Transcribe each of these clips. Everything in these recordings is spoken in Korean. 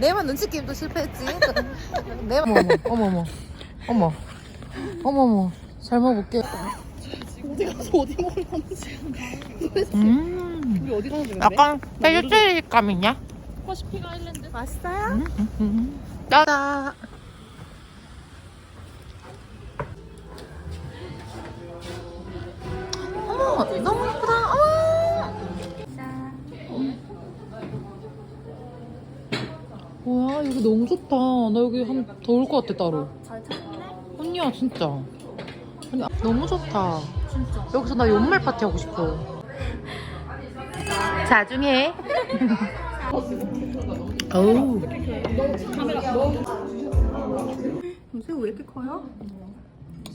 내만 눈치 게임도 실패했지. 내만 어머 어머 어머 어머 어머 잘 먹을게. 어디 가서 어디 건지. 음 우리 어디 가서 그래? 약간 있냐? 퍼시픽 아일랜드. 맛있어요? 짜다. 여기 너무 좋다. 나 여기 한 더 올 것 같아 따로. 잘 찾네. 언니야 진짜. 아니 너무 좋다. 여기서 나 연말 파티 하고 싶어. 자중해. 어우. 새우 왜 이렇게 커요?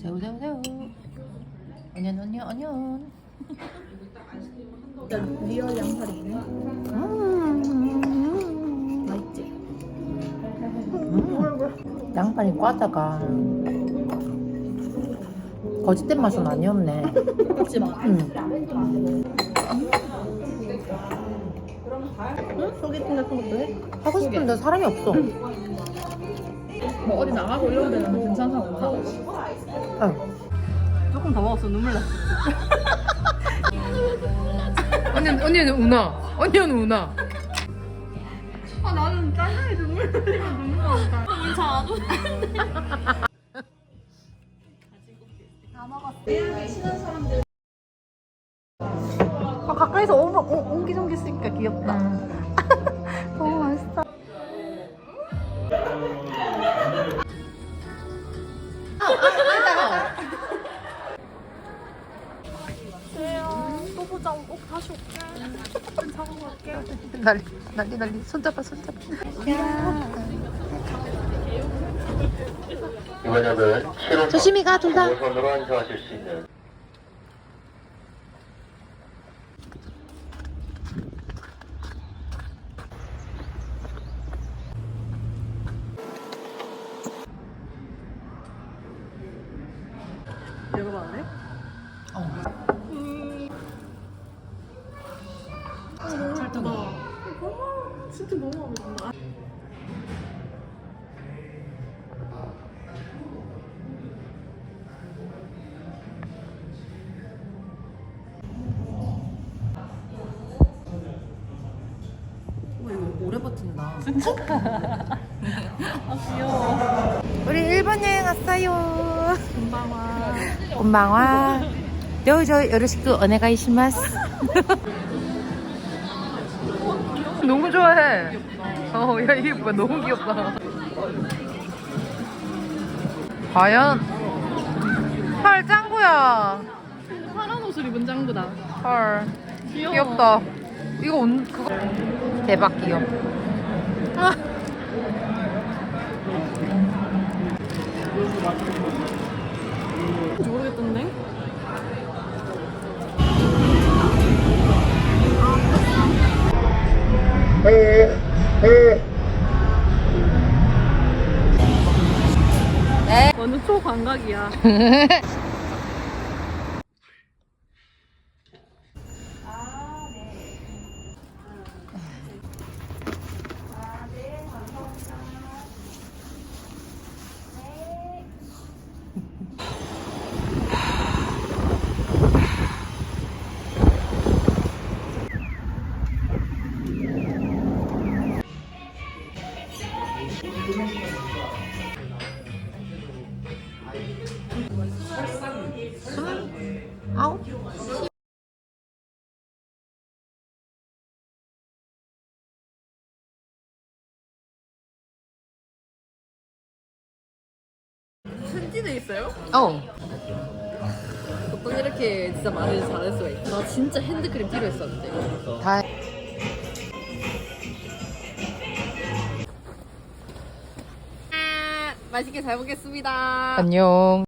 새우 새우 새우. onion. 리얼 양파리네. 음. 양파니 과자가 거짓된 맛은 아니었네. 그렇지 마. 음. 응? 소개팅 같은 것도 해? 하고 싶은데 사람이 없어. 뭐 어디 나가고 이런 데는 괜찮다고 하 어. 조금 더 먹었어 눈물 났어. 언니 언니는 우나. 언니는 우나. 아 나는 짜장이 눈물 흘리면 눈물 나온다. 잘안 오. 다 먹었어. 친한 사람들. 아 가까이서 오, 오, 옹기종기 쓰니까 귀엽다. 너무 맛있다. 그래요. 또 보자. 꼭 다시 올게. 자고 갈게. 난리 난리 난리. 손잡아 손잡아. 이번역은 7호 조심히 가 둘 다. 노선으로 안성하실 수 있는 이거 봤네? 어. 찰떡이. 어머, 진짜 너무 마음에 든다. 버틴다. 아, 귀여워. 우리 일본 여행 왔어요. 금방와. 곤방와. 요저 요로시쿠 오네가이시마스. 너무 좋아해. 어, 야 이게 뭐야 너무 귀엽다. 과연 헐 짱구야. 파란 옷을 입은 짱구다. 헐 귀여워. 귀엽다. 이거 온 그거 대박 귀여워. 아. 모르겠던데? 완전 초광각이야. 편지돼 있어요? 어. 보통 이렇게 진짜 말을 잘할 수가 있어. 나 진짜 핸드크림 필요했었는데. 다. 맛있게 잘 먹겠습니다. 안녕.